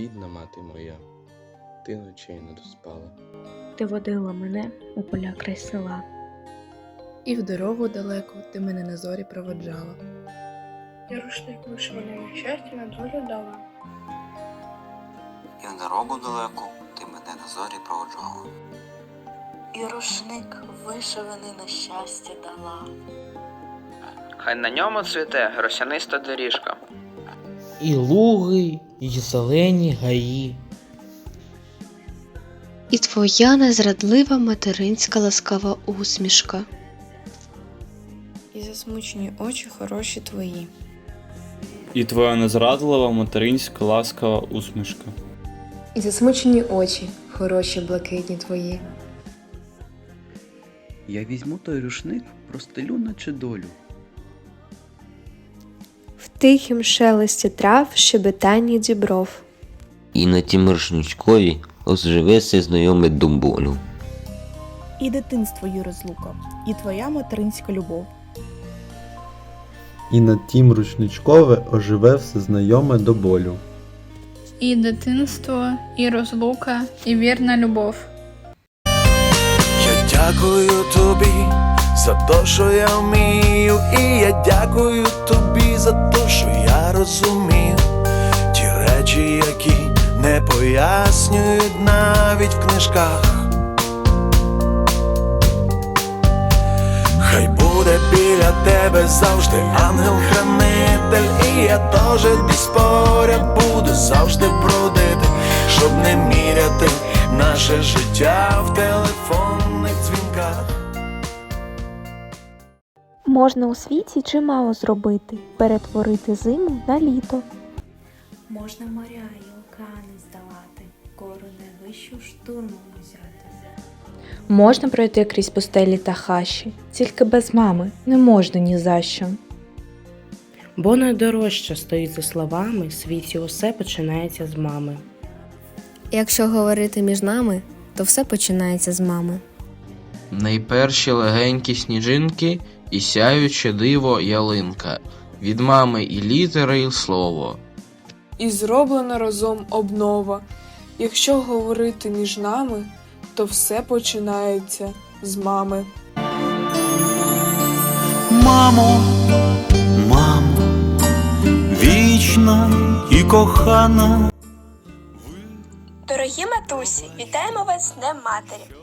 мати моя, ти ночей не доспала. Ти водила мене у поля край села. І в дорогу далеку ти мене на зорі проводжала. І рушник вишиваний на щастя на долю дала. І в дорогу далеку ти мене на зорі проводжала. і рушник вишиваний на щастя дала. Хай на ньому цвіте росяниста доріжка. І луги, і зелені гаї. І твоя незрадлива материнська ласкава усмішка. І засмучені очі хороші твої. І твоя незрадлива материнська ласкава усмішка. І засмучені очі хороші блакитні твої. Я візьму той рушник, простелю наче долю. Тихім шелесті трав щебетанні дібров. І на тім рушничкові оживися знайомий думболю. І дитинство й розлука, і твоя материнська любов. І над тім ручничкове оживе все знайоме до болю. І дитинство, і розлука, і вірна любов. Я дякую тобі за те, що я вмію, і я дякую тобі я розумію ті речі, які не пояснюють навіть в книжках. Хай буде біля тебе завжди ангел-хранитель, і я теж десь поряд буду завжди бродити, щоб не міряти наше життя в телефонних дзвінках. Можна у світі чимало зробити, перетворити зиму на літо. Можна моря й океани здолати, гору найвищу штурмом узяти. Можна пройти крізь пустелі та хащі, тільки без мами не можна ні за що. Бо найдорожче стоїть за словами, в світі усе починається з мами. Якщо говорити між нами, то все починається з мами. Найперші легенькі сніжинки і сяюче диво ялинка. Від мами і літери, і слово. І зроблена разом обнова. Якщо говорити між нами, то все починається з мами. Мамо, мамо, вічна і кохана. Дорогі матусі, вітаємо вас з Днем Матері!